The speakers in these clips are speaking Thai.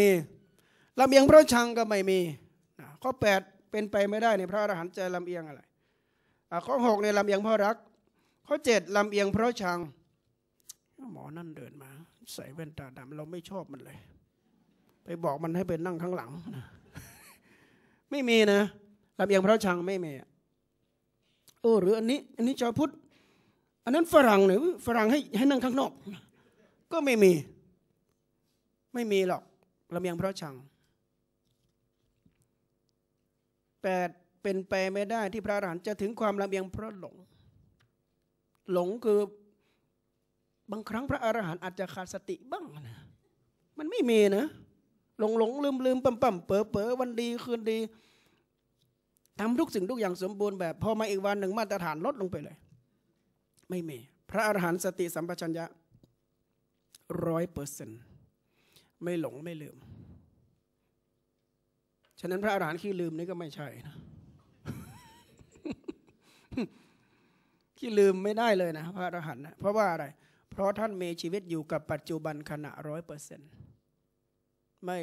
มีลำเอียงเพราะชังก็ไม่มีข้อแปดเป็นไปไม่ได้ในพระอรหันต์ใจลำเอียงอะไรข้อหกในลำเอียงเพราะรัก ข้อเจ็ดลำเอียงเพราะชังหมอนั่นเดินมา ใส่แว่นตาดำเราไม่ชอบมันเลย ไปบอกมันให้ไปนั่งข้างหลังนะไม่มีนะลำเอียงเพราะชังไม่มีโอ้หรืออันนี้ อันนี้ชาวพุทธอันนั้นฝรั่งหรือฝรั่งให้ให้นั่งข้างนอก ก็ไม่มี ไม่มีหรอก ลำเอียงเพราะชังแปดเป็นไปไม่ได้ที่พระอรหันต์จะถึงความลำเอียงเพราะหลง หลงคือบางครั้งพระอรหันต์อาจจะขาดสติบ้างนะมันไม่มีนะ หลงหลงลืมลืมปั่มปั่มเป๋อเป๋อวันดีคืนดีทำทุกสิ่งทุกอย่างสมบูรณ์แบบพอมาอีกวันหนึ่งมาตรฐานลดลงไปเลย ไม่มี พระอรหันต์สติสัมปชัญญะร้อยเปอร์เซ็นต์ ไม่หลงไม่ลืม ฉะนั้นพระอรหันต์ขี้ลืมนี่ก็ไม่ใช่นะขี้ลืมไม่ได้เลยนะพระอรหันต์นะเพราะว่าอะไร เพราะท่านมีชีวิตอยู่กับปัจจุบันขณะร้อยเปอร์เซ็นต์ไม่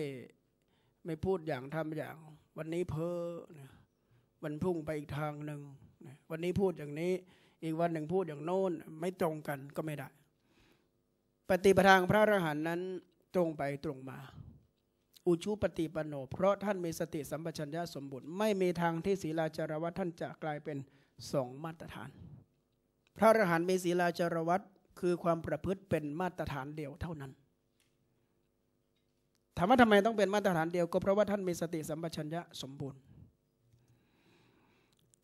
ไม่พูดอย่างทำอย่าง วันนี้เพ้อวันพุ่งไปอีกทางหนึ่งวันนี้พูดอย่างนี้ อีกวันหนึ่งพูดอย่างโน้น ไม่ตรงกันก็ไม่ได้ ปฏิปทางพระอรหันต์นั้น ตรงไปตรงมา อุชุปฏิปโน เพราะท่านมีสติสัมปชัญญะสมบูรณ์ไม่มีทางที่ศีลาจารวัตท่านจะกลายเป็นสองมาตรฐาน พระอรหันต์มีศีลาจารวัตคือความประพฤติเป็นมาตรฐานเดียวเท่านั้นถามว่าทำไมต้องเป็นมาตรฐานเดียวก็เพราะว่าท่านมีสติสัมปชัญญะสมบูรณ์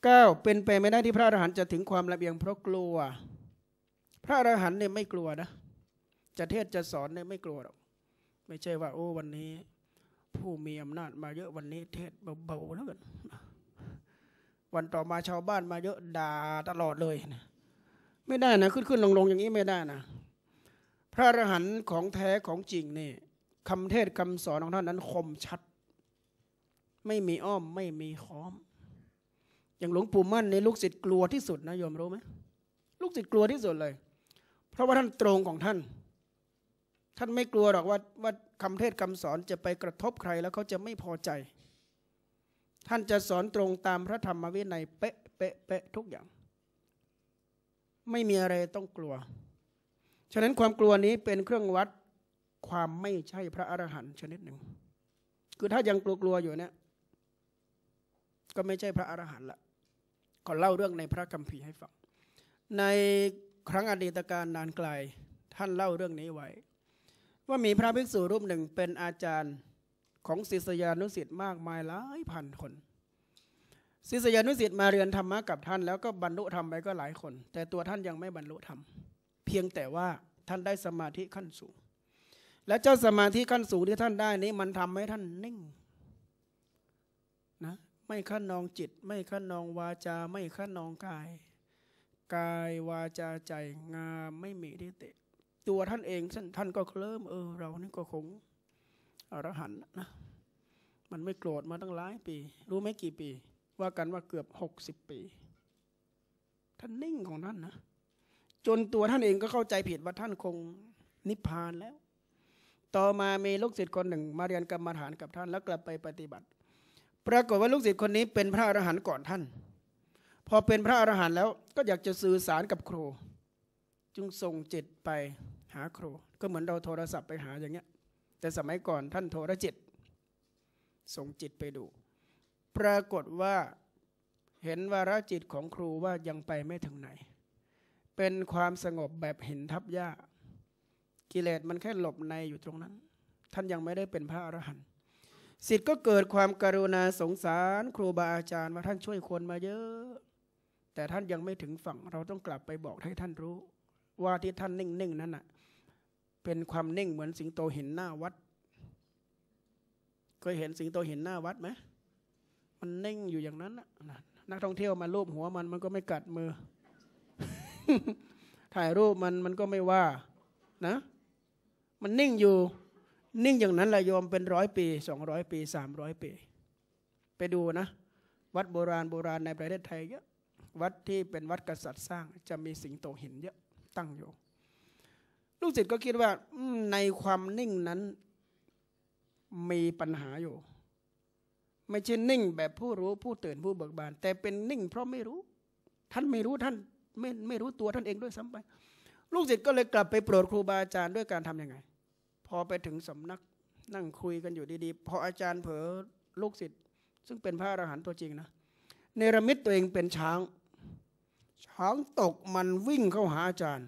เก้าเป็นไปไม่ได้ที่พระอรหันต์จะถึงความระเบียงเพราะกลัว พระอรหันต์เนี่ยไม่กลัวนะ จะเทศจะสอนเนี่ยไม่กลัวหรอก ไม่ใช่ว่า โอ้วันนี้ ผู้มีอำนาจมาเยอะวันนี้เทศเบาๆแล้วกันวันต่อมาชาวบ้านมาเยอะด่าตลอดเลยนะไม่ได้นะขึ้นขึ้นลงลงอย่างนี้ไม่ได้นะ พระอรหันต์ของแท้ของจริงนี่คำเทศคำสอนของท่านนั้นคมชัด ไม่มีอ้อมไม่มีค้อม อย่างหลวงปู่มั่นในลูกศิษย์กลัวที่สุดนะโยมรู้ไหมลูกศิษย์กลัวที่สุดเลย เพราะว่าท่านตรงของท่าน ท่านไม่กลัวหรอกว่าว่าคำเทศคำสอนจะไปกระทบใครแล้วเขาจะไม่พอใจ ท่านจะสอนตรงตามพระธรรมวินัยเป๊ะเป๊ะเป๊ะทุกอย่าง ไม่มีอะไรต้องกลัว ฉะนั้นความกลัวนี้เป็นเครื่องวัดความไม่ใช่พระอรหันต์ชนิดหนึ่ง คือถ้ายังกลัวๆอยู่เนี่ย ก็ไม่ใช่พระอรหันต์ละก็เล่าเรื่องในพระคัมภีร์ให้ฟัง ในครั้งอดีตการนานไกล ท่านเล่าเรื่องนี้ไว้ ว่ามีพระภิกษุรูปหนึ่งเป็นอาจารย์ของศิษยานุสิ์มากมายหลายพันคนศิษยานุสิ์มาเรียนธรรมะกับท่านแล้วก็บรรลุธรรมไปก็หลายคน แต่ตัวท่านยังไม่บรรลุธรรม เพียงแต่ว่าท่านได้สมาธิขั้นสูง และเจ้าสมาธิขั้นสูงที่ท่านได้นี้มันทำให้ท่านนิ่งนะไม่ขั้นนองจิต ไม่ขั้นนองวาจา ไม่ขั้นนองกาย กายวาจาใจงามไม่มีที่เตะ ตัวท่านเองท่านก็เคลิ้มเออ เรานี่ก็คงอรหันต์นะมันไม่โกรธมาตั้งหลายปี รู้ไหมกี่ปี ว่ากันว่าเกือบหกสิบปี ท่านนิ่งของท่านนะจนตัวท่านเองก็เข้าใจผิดว่าท่านคงนิพพานแล้ว ต่อมามีลูกศิษย์คนหนึ่ง มาเรียนกรรมฐานกับท่านแล้วกลับไปปฏิบัติ ปรากฏว่าลูกศิษย์คนนี้เป็นพระอรหันต์ก่อนท่าน พอเป็นพระอรหันต์แล้วก็อยากจะสื่อสารกับครู จึงส่งจิตไป หาครู ก็เหมือนเราโทรศัพท์ไปหาอย่างเงี้ย แต่สมัยก่อนท่านโทรจิต ส่งจิตไปดู ปรากฏว่าเห็นวาระจิตของครูว่ายังไปไม่ถึงไหน เป็นความสงบแบบเห็นทับยากิเลสมันแค่หลบในอยู่ตรงนั้น ท่านยังไม่ได้เป็นพระอรหันต์สิทธิ์ก็เกิดความกรุณาสงสารครูบาอาจารย์ว่าท่านช่วยคนมาเยอะ แต่ท่านยังไม่ถึงฝั่งเราต้องกลับไปบอกให้ท่านรู้ ว่าที่ท่านนิ่งๆนั้นน่ะ เป็นความนิ่งเหมือนสิงโตเห็นหน้าวัดเคยเห็นสิงโตเห็นหน้าวัดไหมมันนิ่งอยู่อย่างนั้นนะนักท่องเที่ยวมาลูบหัวมันมันก็ไม่กัดมือ ถ่ายรูปมันมันก็ไม่ว่า นะ มันนิ่งอยู่ นิ่งอย่างนั้นแหละโยมเป็นร้อยปีสองร้อยปีสามร้อยปี ไปดูนะ วัดโบราณโบราณในประเทศไทยเยอะวัดที่เป็นวัดกษัตริย์สร้างจะมีสิงโตหินเยอะตั้งอยู่ ลูกศิษย์ก็คิดว่าในความนิ่งนั้น มีปัญหาอยู่ ไม่ใช่นิ่งแบบผู้รู้ผู้ตื่นผู้เบิกบาน แต่เป็นนิ่ง เพราะไม่รู้ ท่านไม่รู้ท่านไม่ไม่รู้ตัวท่านเองด้วยซ้ำไป ลูกศิษย์ก็เลยกลับไปโปรดครูบาอาจารย์ด้วยการทํำยังไง พอไปถึงสำนักนั่งคุยกันอยู่ดีๆ พออาจารย์เผลอลูกศิษย์ซึ่งเป็นพระอรหันต์ตัวจริงนะเนรมิตตัวเองเป็นช้าง ช้างตกมันวิ่งเข้าหาอาจารย์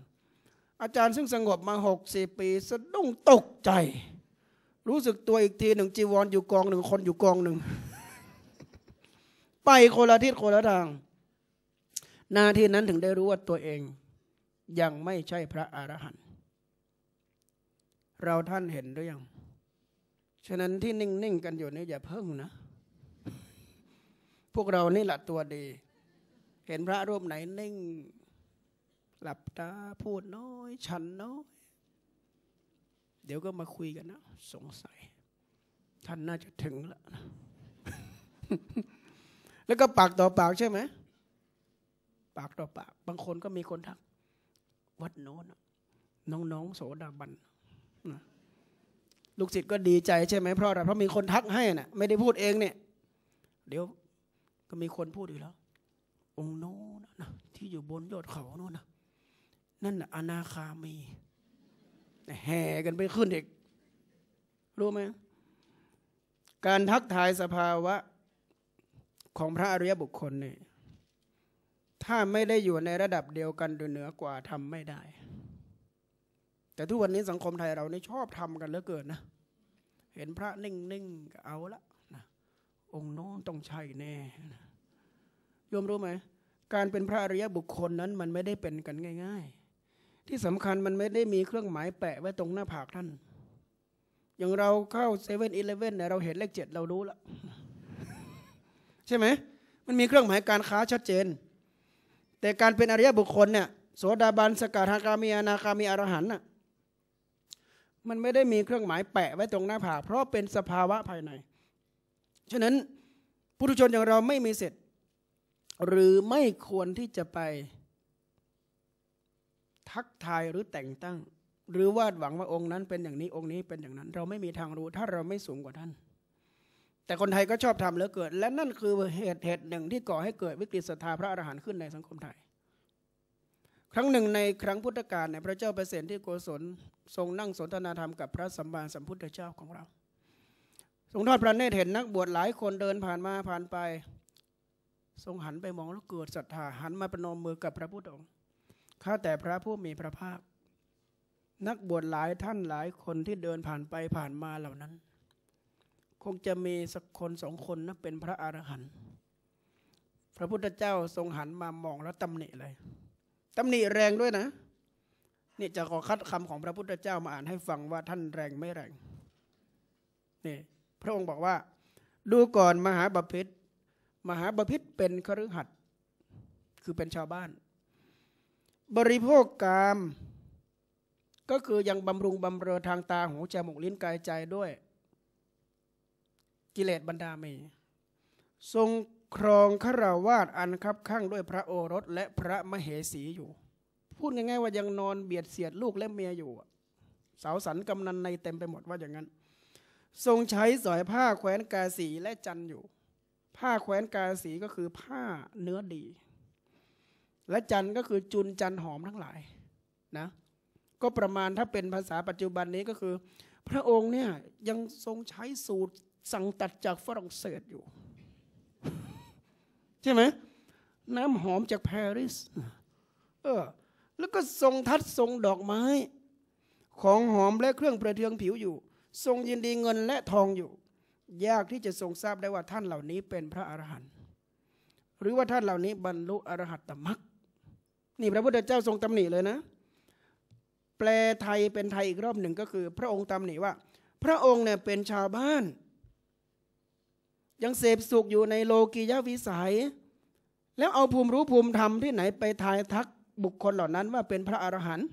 อาจารย์ซึ่งสงบมาหกสี่ปีสะดุ้งตกใจ รู้สึกตัวอีกทีหนึ่งจีวรออยู่กองหนึ่งคนอยู่กองหนึ่ง ไปคนละทิศคนละทาง นาทีนั้นถึงได้รู้ว่าตัวเอง ยังไม่ใช่พระอรหันต์เราท่านเห็นหรือยัง ฉะนั้นที่นิ่ง ๆ กันอยู่นี่อย่าเพิ่งนะ พวกเรานี่แหละตัวดี เห็นพระรูปไหนนิ่ง หลับตาพูดน้อย ฉันน้อย เดี๋ยวก็มาคุยกันนะ สงสัย ท่านน่าจะถึงแล้วนะแล้วก็ปากต่อปากใช่ไหมปากต่อปาก บางคนก็มีคนทัก วัดโน้นน้องๆโสดาบันลูกศิษย์ก็ดีใจใช่ไหมเพราะอะไรเพราะมีคนทักให้นะ่ะ ไม่ได้พูดเองเนี่ย เดี๋ยวก็มีคนพูดอีกแล้ว องค์โน้นนะที่อยู่บนยอดเขาโน้นนะ นั่นน่ะอนาคามีแห่กันไปขึ้นอีกรู้ไหมการทักทายสภาวะของพระอริยบุคคลเนี่ยถ้าไม่ได้อยู่ในระดับเดียวกันหรือเหนือกว่าทำไม่ได้ แต่ทุกวันนี้สังคมไทยเรานี่ชอบทำกันเหลือเกินนะ เห็นพระนิ่งๆก็เอาละนะองค์โน้นต้องใช่แน่นะโยมรู้ไหม การเป็นพระอริยบุคคลนั้นมันไม่ได้เป็นกันง่ายๆ ที่สำคัญมันไม่ได้มีเครื่องหมายแปะไว้ตรงหน้าผากท่าน อย่างเราเข้าเซเว่นอีเลฟเว่นเนี่ยเราเห็นเลขเจ็ดเรารู้ละใช่ไหมมันมีเครื่องหมายการค้าชัดเจน แต่การเป็นอริยบุคคลเนี่ยโสดาบันสกทาคามีอนาคามีอรหันต์น่ะมันไม่ได้มีเครื่องหมายแปะไว้ตรงหน้าผากเพราะเป็นสภาวะภายใน ฉะนั้นปุถุชนอย่างเราไม่มีเสร็จหรือไม่ควรที่จะไป ทักทายหรือแต่งตั้ง หรือวาดหวังว่าองค์นั้นเป็นอย่างนี้องค์นี้เป็นอย่างนั้น เราไม่มีทางรู้ถ้าเราไม่สูงกว่าท่าน แต่คนไทยก็ชอบทำเหลือเกินและนั่นคือเหตุเหตุหนึ่งที่ก่อให้เกิดวิกฤตศรัทธาพระอรหันต์ขึ้นในสังคมไทย ครั้งหนึ่งในครั้งพุทธกาลในพระเจ้าเปรตที่โกศลทรงนั่งสนทนาธรรมกับพระสัมมาสัมพุทธเจ้าของเราทรงทอดพระเนตรเห็นนักบวชหลายคนเดินผ่านมาผ่านไป ทรงหันไปมองแล้วเกิดศรัทธาหันมาประนมมือกับพระพุทธองค์ ข้าแต่พระผู้มีพระภาค นักบวชหลายท่านหลายคนที่เดินผ่านไปผ่านมาเหล่านั้น คงจะมีสักคนสองคนนะเป็นพระอรหันต์พระพุทธเจ้าทรงหันมามองแล้วตำหนิเลยตำหนิแรงด้วยนะนี่จะขอคัดคำของพระพุทธเจ้ามาอ่านให้ฟังว่าท่านแรงไม่แรงนี่พระองค์บอกว่า ดูก่อนมหาบพิษมหาบพิษเป็นคฤหัสถ์คือเป็นชาวบ้าน บริโภคกาม ก็คือยังบำรุงบำเรอทางตาหูจมูกลิ้นกายใจด้วย กิเลสบรรดาเมทรงครองขราวาสอันคับข้างด้วยพระโอรสและพระมเหสีอยู่ พูดง่ายๆว่ายังนอนเบียดเสียดลูกและเมียอยู่สาวสันกำนันในเต็มไปหมดว่าอย่างนั้น ทรงใช้สอยผ้าแขวนกาสีและจันอยู่ ผ้าแขวนกาสีก็คือผ้าเนื้อดี และจันก็คือจุนจันหอมทั้งหลายนะก็ประมาณถ้าเป็นภาษาปัจจุบันนี้ก็คือ พระองค์เนี่ยยังทรงใช้สูตรสั่งตัดจากฝรั่งเศสอยู่ ใช่ไหมน้ำหอมจากปารีสเออแล้วก็ทรงทัดทรงดอกไม้ ของหอมและเครื่องประเทืองผิวอยู่ ทรงยินดีเงินและทองอยู่ ยากที่จะทรงทราบได้ว่าท่านเหล่านี้เป็นพระอรหันต์หรือว่าท่านเหล่านี้บรรลุอรหัตตมรรค นี่พระพุทธเจ้าทรงตำหนิเลยนะ แปลไทยเป็นไทยอีกรอบหนึ่งก็คือ พระองค์ตำหนิว่า พระองค์เนี่ยเป็นชาวบ้าน ยังเสพสุขอยู่ในโลกียวิสัย แล้วเอาภูมิรู้ภูมิธรรมที่ไหนไปทายทักบุคคลเหล่านั้นว่าเป็นพระอรหันต์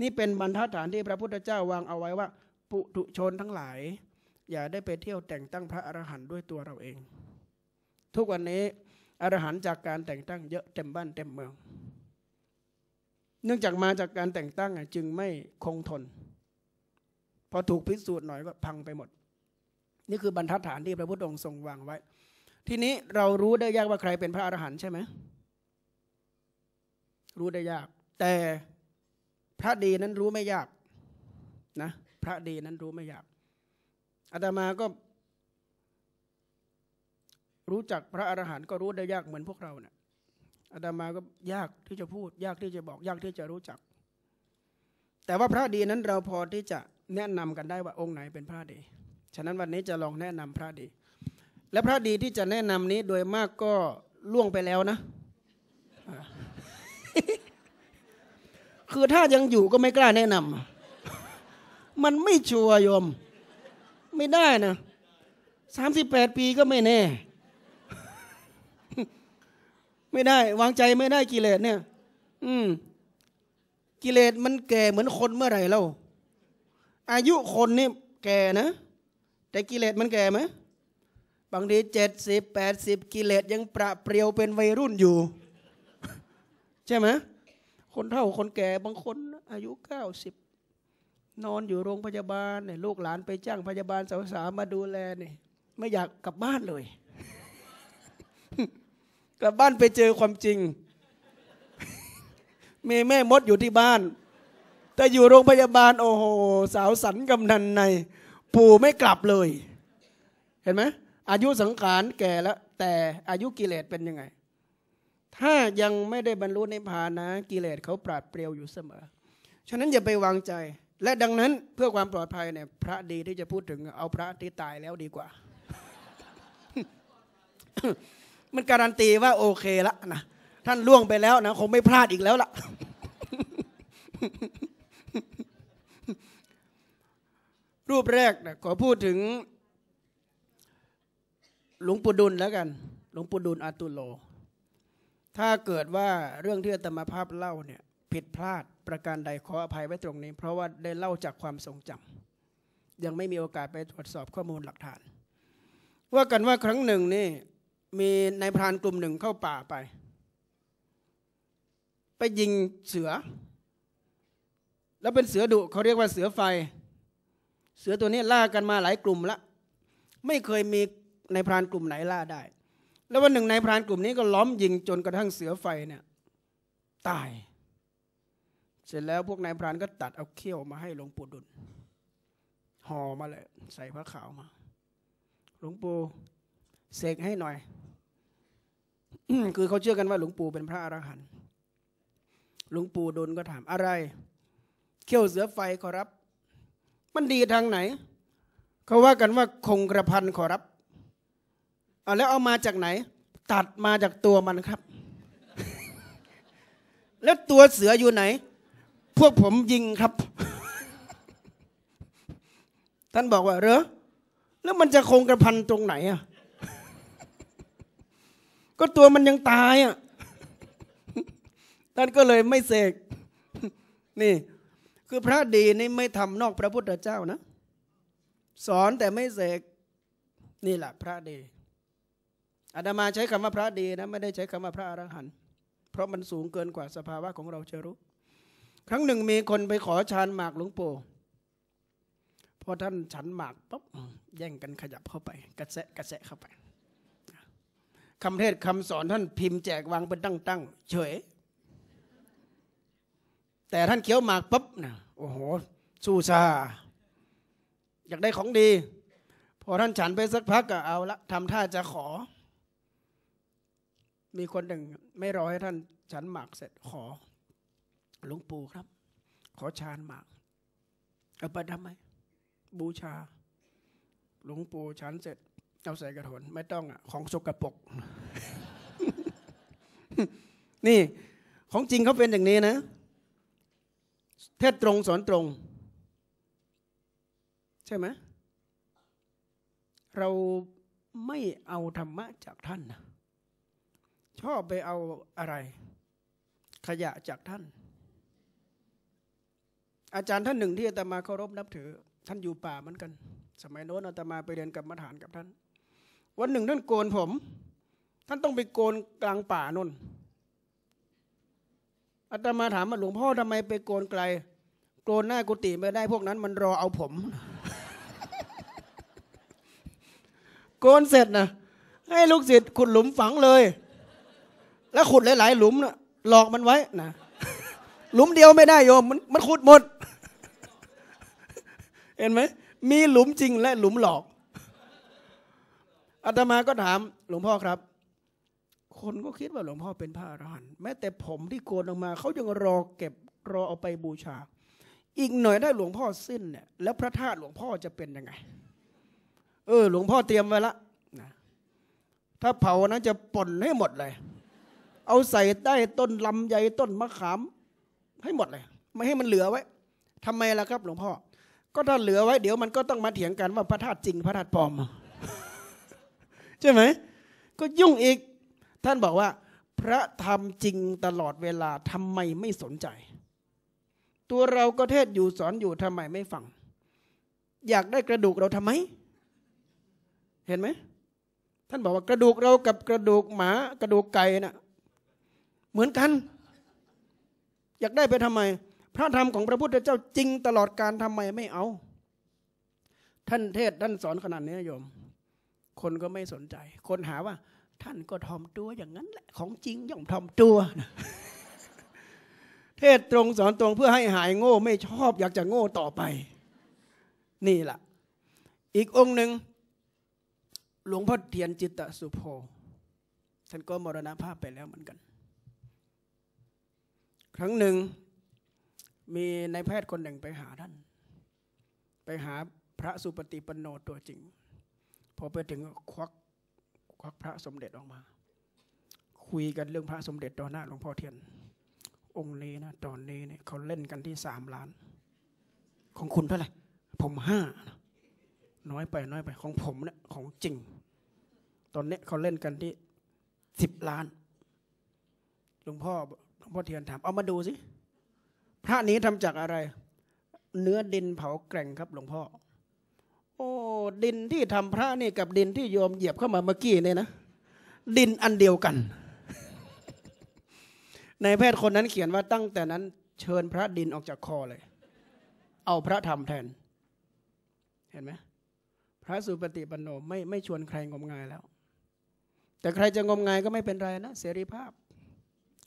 นี่เป็นบรรทัดฐานที่พระพุทธเจ้าวางเอาไว้ว่า ปุถุชนทั้งหลาย อย่าได้ไปเที่ยวแต่งตั้งพระอรหันต์ด้วยตัวเราเอง ทุกวันนี้ อรหันต์จากการแต่งตั้งเยอะเต็มบ้านเต็มเมือง เนื่องจากมาจากการแต่งตั้งจึงไม่คงทน พอถูกพิสูจน์หน่อยก็พังไปหมด นี่คือบรรทัดฐานที่พระพุทธองค์ทรงวางไว้ ทีนี้เรารู้ได้ยากว่าใครเป็นพระอรหันต์ใช่ไหมรู้ได้ยาก แต่พระดีนั้นรู้ไม่ยากนะพระดีนั้นรู้ไม่ยากอาตมาก็ รู้จักพระอรหันต์ก็รู้ได้ยากเหมือนพวกเราเนะี่ยอาตมาก็ยากที่จะพูด ยากที่จะบอกยากที่จะรู้จัก แต่ว่าพระดีนั้นเราพอที่จะแนะนำกันได้ว่าองค์ไหนเป็นพระดี ฉะนั้นวันนี้จะลองแนะนำพระดี และพระดีที่จะแนะนำนี้โดยมากก็ล่วงไปแล้วนะ คือถ้ายังอยู่ก็ไม่กล้าแนะนำมันไม่ชัวร์โยม ไม่ได้นะสามสิบแปดปีก็ไม่แน่ ไม่ได้ วางใจไม่ได้กิเลสเนี่ย อืม กิเลสมันแก่เหมือนคนเมื่อไหร่เล่าอายุคนนี่แก่นะ แต่กิเลสมันแก่ไหมบางทีเจ็ดสิบแปดสิบกิเลสยังประเปรียวเป็นวัยรุ่นอยู่ ใช่ไหมคนเฒ่าคนแก่บางคน อายุเก้าสิบนอนอยู่โรงพยาบาลเนี่ยลูกหลานไปจ้างพยาบาลสาวๆมาดูแลเนี่ยไม่อยากกลับบ้านเลย กลับบ้านไปเจอความจริงมีแม่มดอยู่ที่บ้าน แต่อยู่โรงพยาบาล โอ้โห สาวสันกำนันใน ปู่ไม่กลับเลย เห็นไหมอายุสังขารแก่แล้ว แต่อายุกิเลสเป็นยังไง ถ้ายังไม่ได้บรรลุในพานนะกิเลสเขาปราดเปรียวอยู่เสมอ ฉะนั้นอย่าไปวางใจ และดังนั้นเพื่อความปลอดภัยเนี่ยพระดีที่จะพูดถึงเอาพระที่ตายแล้วดีกว่า มันการันตีว่าโอเคละนะท่านล่วงไปแล้วนะคงไม่พลาดอีกแล้วล่ะ รูปแรกนะขอพูดถึง หลวงปู่ดุลแล้วกัน หลวงปู่ดุลอาตุโล ถ้าเกิดว่าเรื่องที่อาตมาภาพเล่าเนี่ย ผิดพลาดประการใดขออภัยไว้ตรงนี้ เพราะว่าได้เล่าจากความทรงจำยังไม่มีโอกาสไปตรวจสอบข้อมูลหลักฐาน ว่ากันว่าครั้งหนึ่งนี่ มีนายพรานกลุ่มหนึ่งเข้าป่าไป ไปยิงเสือ แล้วเป็นเสือดุเขาเรียกว่าเสือไฟ เสือตัวนี้ล่ากันมาหลายกลุ่มละ ไม่เคยมีนายพรานกลุ่มไหนล่าได้ แล้ววันหนึ่งนายพรานกลุ่มนี้ก็ล้อมยิงจนกระทั่งเสือไฟเนี่ยตาย เสร็จแล้วพวกนายพรานก็ตัดเอาเขี้ยวมาให้หลวงปู่ดุลห่อมาเลยใส่ผ้าขาวมา หลวงปู่ เสกให้หน่อย คือเขาเชื่อกันว่าหลวงปู่เป็นพระอรหันต์หลวงปู่ดุลก็ถามอะไร เขี้ยวเสือไฟขอรับ มันดีทางไหน เขาว่ากันว่าคงกระพันขอรับเอาแล้วเอามาจากไหน ตัดมาจากตัวมันครับ แล้วตัวเสืออยู่ไหน พวกผมยิงครับ ท่านบอกว่าเรอแล้วมันจะคงกระพันตรงไหนอะ ก็ตัวมันยังตายอะท่านก็เลยไม่เสกนี่ คือพระดีนี่ไม่ทำนอกพระพุทธเจ้านะ สอนแต่ไม่เสกนี่แหละพระดีอาตมาใช้คำว่าพระดีนะไม่ได้ใช้คำว่าพระอรหันต์เพราะมันสูงเกินกว่าสภาวะของเราจะรู้ ครั้งหนึ่งมีคนไปขอชานหมากหลวงปู่พอท่านฉันหมากปุ๊บแย่งกันขยับเข้าไป กระแสะกระแสะเข้าไป คำเทศคำสอนท่านพิมพ์แจกวางเป็นตั้งตั้งเฉย แต่ท่านเคี้ยวหมากปุ๊บนะโอ้โห สู้ซาอยากได้ของดี พอท่านฉันไปสักพักก็เอาละทำท่าจะขอ มีคนหนึ่งไม่รอให้ท่านฉันหมากเสร็จขอหลวงปู่ครับ ขอชานหมาก เอาไปทำไมบูชา หลวงปู่ฉันเสร็จ เอาใส่กระถนไม่ต้องอะของสกรปรกนี่ของจริงเขาเป็นอย่างนี้นะ เทศตรงสอนตรง ใช่ไหมเราไม่เอาธรรมะจากท่านนะชอบไปเอาอะไร ขยะจากท่าน อาจารย์ท่านหนึ่งที่อาตมาเคารพนับถือ ท่านอยู่ป่าเหมือนกัน สมัยโน้นอาตมาไปเรียนกรรมฐานกับท่าน วันหนึ่งท่านโกนผม ท่านต้องไปโกนกลางป่านนอาตมาถามว่าหลวงพ่อทำไมไปโกนไกล โกนหน้ากุฏิไม่ได้พวกนั้นมันรอเอาผม โกนเสร็จนะให้ลูกศิษย์ขุดหลุมฝังเลย แล้วขุดหลาย ๆ หลุมนะหลอกมันไว้นะหลุมเดียวไม่ได้โยมมันมันขุดหมด เห็นไหมมีหลุมจริงและหลุมหลอก อาตมาก็ถามหลวงพ่อครับ คนก็คิดว่าหลวงพ่อเป็นพระอรหันต์แม้แต่ผมที่โกนออกมาเขายังรอเก็บรอเอาไปบูชา อีกหน่อยได้หลวงพ่อสิ้นเนี่ยแล้วพระธาตุหลวงพ่อจะเป็นยังไง เออ หลวงพ่อเตรียมไว้ละนะถ้าเผานะจะป่นให้หมดเลย เอาใส่ใต้ต้นลำไยต้นมะขาม ให้หมดเลย ไม่ให้มันเหลือไว้ทำไมล่ะครับ หลวงพ่อ ก็ถ้าเหลือไว้เดี๋ยวมันก็ต้องมาเถียงกันว่าพระธาตุจริงพระธาตุปลอม ใช่ไหม ก็ยุ่งอีก ท่านบอกว่า พระธรรมจริงตลอดเวลาทำไมไม่สนใจ ตัวเราก็เทศอยู่สอนอยู่ทำไมไม่ฟัง อยากได้กระดูกเราทำไม เห็นไหม ท่านบอกว่ากระดูกเรากับกระดูกหมากระดูกไก่น่ะเหมือนกัน อยากได้ไปทำไม พระธรรมของพระพุทธเจ้าจริงตลอดการทำไมไม่เอา ท่านเทศท่านสอนขนาดนี้โยม คนก็ไม่สนใจ คนหาว่า ท่านก็ทอมตัวอย่างนั้นแหละของจริงย่อมทอมตัว เทศตรงสอนตรงเพื่อให้หายโง่ไม่ชอบอยากจะโง่ต่อไป นี่แหละอีกองค์หนึ่งหลวงพ่อเทียนจิตตสุโภท่านก็มรณภาพไปแล้วเหมือนกัน ครั้งหนึ่งมีนายแพทย์คนหนึ่งไปหาท่าน ไปหาพระสุปฏิปันโนตัวจริง พอไปถึงควักควักพระสมเด็จออกมา คุยกันเรื่องพระสมเด็จต่อหน้าหลวงพ่อเทียน องค์นี้นะตอนนี้เนี่ยเขาเล่นกันที่สามล้าน ของคุณเท่าไหร่ผมห้าน้อยไปน้อยไปของผมเนี่ยของจริง ตอนนี้เขาเล่นกันที่สิบล้านหลวงพ่อหลวงพ่อเทียนถามเอามาดูสิพระนี้ทำจากอะไร เนื้อดินเผาแกร่งครับหลวงพ่อ โอ้ดินที่ทำพระนี่กับดินที่โยมเหยียบเข้ามาเมื่อกี้เนี่ยนะ ดินอันเดียวกัน ในแพทย์คนนั้นเขียนว่าตั้งแต่นั้น เชิญพระดินออกจากคอเลย เอาพระธรรมแทน เห็นไหมพระสุปฏิปันโนไม่ไม่ชวนใครงมงายแล้ว แต่ใครจะงมงายก็ไม่เป็นไรนะเสรีภาพ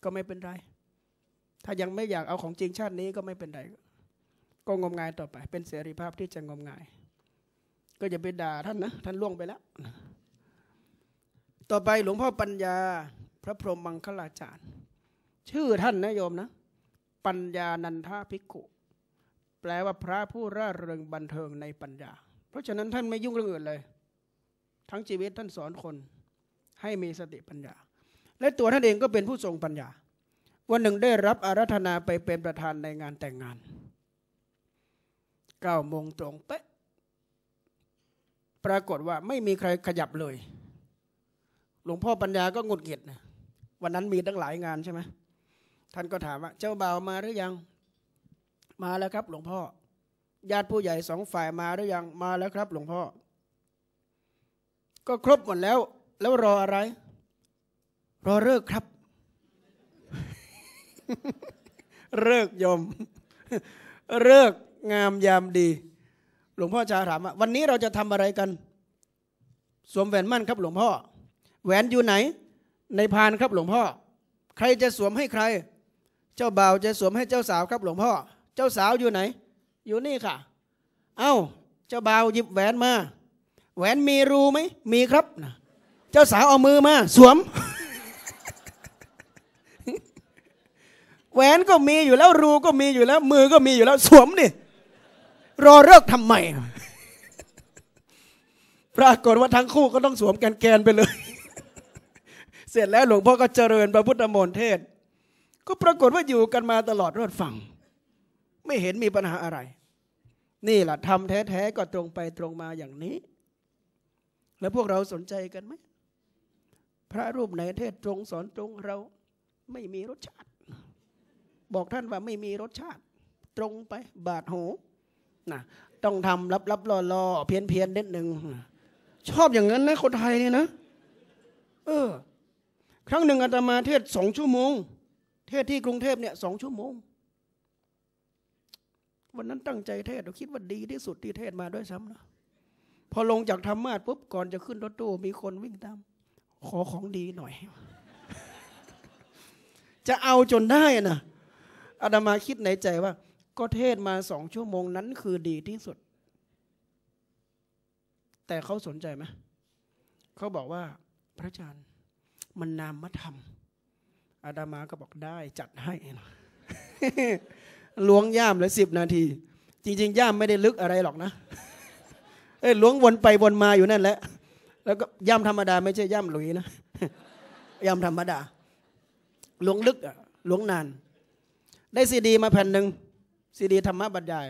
ก็ไม่เป็นไร ถ้ายังไม่อยากเอาของจริงชาตินี้ก็ไม่เป็นไรก็งมงายต่อไป เป็นเสรีภาพที่จะงมงาย ก็อย่าไปด่าท่านนะท่านล่วงไปแล้ว ต่อไปหลวงพ่อปัญญา พระพรหมมังคลาจารย์ ชื่อท่านนะโยมนะ ปัญญานันทาภิกขุแปลว่าพระผู้ร่าเริงบันเทิงในปัญญา เพราะฉะนั้นท่านไม่ยุ่งเรื่องอื่นเลย ทั้งชีวิตท่านสอนคนให้มีสติปัญญา และตัวท่านเองก็เป็นผู้ทรงปัญญา วันหนึ่งได้รับอารัธนาไปเป็นประธานในงานแต่งงานเก้าโมงตรงเป๊ะ ปรากฏว่าไม่มีใครขยับเลย หลวงพ่อปัญญาก็งุดหงิดนะวันนั้นมีตั้งหลายงานใช่ไหมท่านก็ถามว่า เจ้าบ่าวมาหรือยัง มาแล้วครับ หลวงพ่อ ญาติผู้ใหญ่สองฝ่ายมาหรือยังมาแล้วครับ หลวงพ่อ ก็ครบหมดแล้ว แล้วรออะไร รอเลิกครับ เลิกยมเลิกงามยามดี ลวงพ่อชาถามว่าวันนี้เราจะทำอะไรกัน สวมแหวนมั่นครับ หลวงพ่อ แหวนอยู่ไหน ในพานครับหลวงพ่อ ใครจะสวมให้ใคร เจ้าบ่าวจะสวมให้เจ้าสาวครับ หลวงพ่อ เจ้าสาวอยู่ไหน อยู่นี่ค่ะ เอ้า เจ้าบ่าวหยิบแหวนมา แหวนมีรูไหม มีครับนะเจ้าสาวเอามือมา สวม แหวนก็มีอยู่แล้วรูก็มีอยู่แล้ว มือก็มีอยู่แล้วสวมดิ รอเลิกทำไมปรากฏว่าทั้งคู่ก็ต้องสวมแกนๆไปเลย เสร็จแล้วหลวงพ่อก็เจริญพระพุทธมนต์เทศ ก็ปรากฏว่าอยู่กันมาตลอดรอดฟังไม่เห็นมีปัญหาอะไร นี่แหละทำแท้ๆก็ตรงไปตรงมาอย่างนี้ แล้วพวกเราสนใจกันไหมพระรูปไหนเทศตรงสอนตรงเราไม่มีรสชาติ บอกท่านว่าไม่มีรสชาติ ตรงไปบาดหู นะต้องทำลับๆล่อๆเพี้ยนเพียนนิดหนึ่งชอบอย่างนั้นนะคนไทยเนี่ยนะ เออ ครั้งหนึ่งอาตมาเทศสองชั่วโมง เทศที่กรุงเทพเนี่ยสองชั่วโมง วันนั้นตั้งใจเทศเราคิดว่าดีที่สุดที่เทศมาด้วยซ้ำนะพอลงจากธรรมาสปุ๊บก่อนจะขึ้นรถตู้มีคนวิ่งตาม ขอของดีหน่อย จะเอาจนได้นะอาดามาคิดในใจว่า ก็เทศมาสองชั่วโมงนั้นคือดีที่สุด แต่เขาสนใจไหมเขาบอกว่าพระอาจารย์มันนามธรรม อาดามาก็บอกได้จัดให้นะล้วงย่ามเลยสิบนาที จริง ๆ ย่ามไม่ได้ลึกอะไรหรอกนะเอ้ยล้วงวนไปวนมาอยู่นั่นแหละ แล้วก็ย่ามธรรมดาไม่ใช่ย่ามหลุยนะย่ามธรรมดาล้วงลึกอะล้วงนาน ได้ซีดีมาแผ่นหนึ่ง ซีดีธรรมะบรรยาย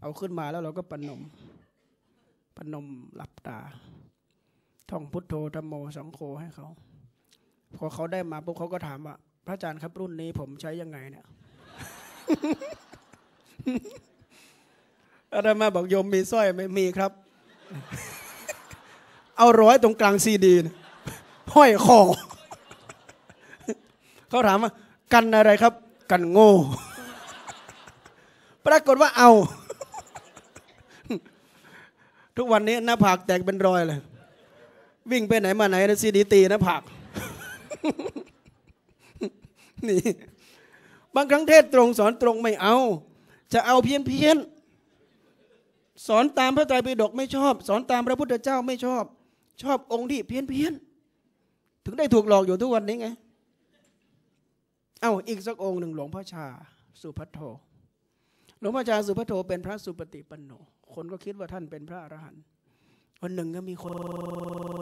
เอาขึ้นมาแล้วเราก็ปนมปนมหลับตา ท่องพุทโธธรรมโมสังโฆให้เขา พอเขาได้มาปุ๊บเขาก็ถามว่าพระอาจารย์ครับรุ่นนี้ผมใช้ยังไงเนี่ยอาตมาบอกโยมมีสร้อยไหม่มีครับ เอาร้อยตรงกลางซีดีห้อยคอเขาถามว่ากันอะไรครับ กันโง่ ปรากฏว่าเอา ทุกวันนี้หน้าผากแตกเป็นรอยเลย วิ่งไปไหนมาไหนนะซีดีตีหน้าผากนี่บางครั้งเทศตรงสอนตรงไม่เอา จะเอาเพี้ยนเพี้ยนสอนตามพระไตรปิฎกไม่ชอบ สอนตามพระพุทธเจ้าไม่ชอบ ชอบองค์ที่เพี้ยนเพี้ยนถึงได้ถูกหลอกอยู่ทุกวันนี้ไง เอาอีกสักองค์หนึ่งหลวงพ่อชา สุพัทโท หลวงพ่อชาสุพโธเป็นพระสุปฏิปันโน คนก็คิดว่าท่านเป็นพระอรหันต์วันหนึ่งก็มีคน